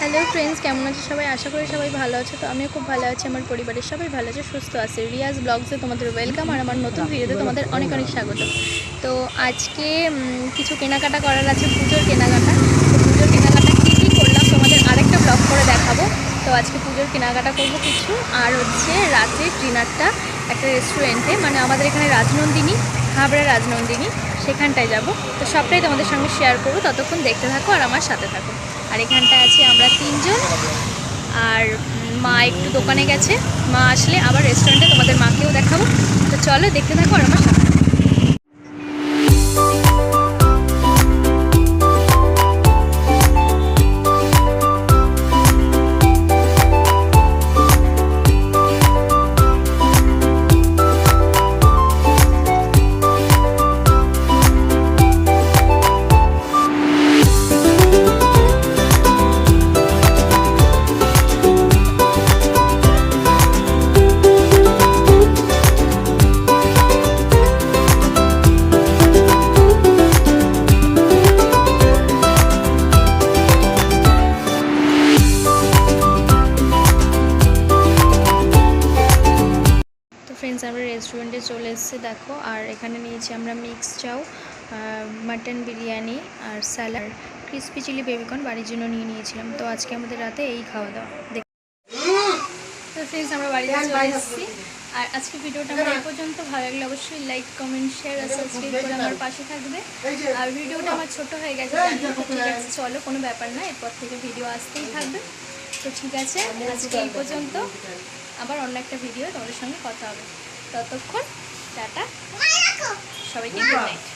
Hello friends কেমন আছে সবাই? আশা করি সবাই ভালো আছে। তো আমিও খুব ভালো আছি, আমার পরিবারের সবাই ভালো আছে, সুস্থ আছে। রিয়াজ ব্লগসে তোমাদের ওয়েলকাম আর আমার নতুন ভিডিওতে তোমাদের অনেক অনেক স্বাগত। তো আজকে কিছু কেনাকাটা করার আছে, পুজোর কেনাকাটা। তো পুজোর কেনাকাটা কী কী করলাম তোমাদের আরেকটা ব্লগ করে দেখাবো। তো আজকে পুজোর কেনাকাটা করব কিছু। আর হচ্ছে রাতে ডিনারটা একটা রেস্টুরেন্টে মানে আমাদের এখানে রাজনন্দিনী হাবড়া রাজনন্দিনী, সেখানটায় যাব। তো সবটাই তোমাদের সঙ্গে শেয়ার করব, ততক্ষণ দেখতে থাকো আর আমার সাথে থাকো। আর এখানটা আছি আমরা তিনজন। আর মা একটু দোকানে গেছে। মা আসলে আবার রেস্টুরেন্টে তোমাদের মাকেও দেখাবো। তো চলো দেখতে থাকো আর আমার সাথে ফ্রেন্ডস আমরা রেস্টুরেন্টে চলে এসেছি দেখো। আর এখানে নিয়েছি আমরা মিক্স চাউ মাটন বিরিয়ানি আর salad crispy chilli baby corn বাড়ির জন্য নিয়ে নিয়েছিলাম। তো আজকে আমাদের রাতে এই খাওয়া দাওয়া। দেখ তো ফ্রেন্ডস আমরা বাড়িতে চলে এসেছি। আর আজকে ভিডিওটা আমার এই পর্যন্ত। ভালো লাগলে অবশ্যই লাইক কমেন্ট শেয়ার আর সাবস্ক্রাইব করে আমার পাশে থাকবে। আর ভিডিওটা আমার ছোট হয়ে গেছে ঠিক আছে চলো কোনো ব্যাপার না এরপর থেকে ভিডিও আসতেই থাকবে। তো ঠিক আছে আজকে এই পর্যন্ত। আবার অন্য একটা ভিডিও তোমাদের সঙ্গে কথা হবে। ততক্ষণ টাটা। সবাইকে গুড নাইট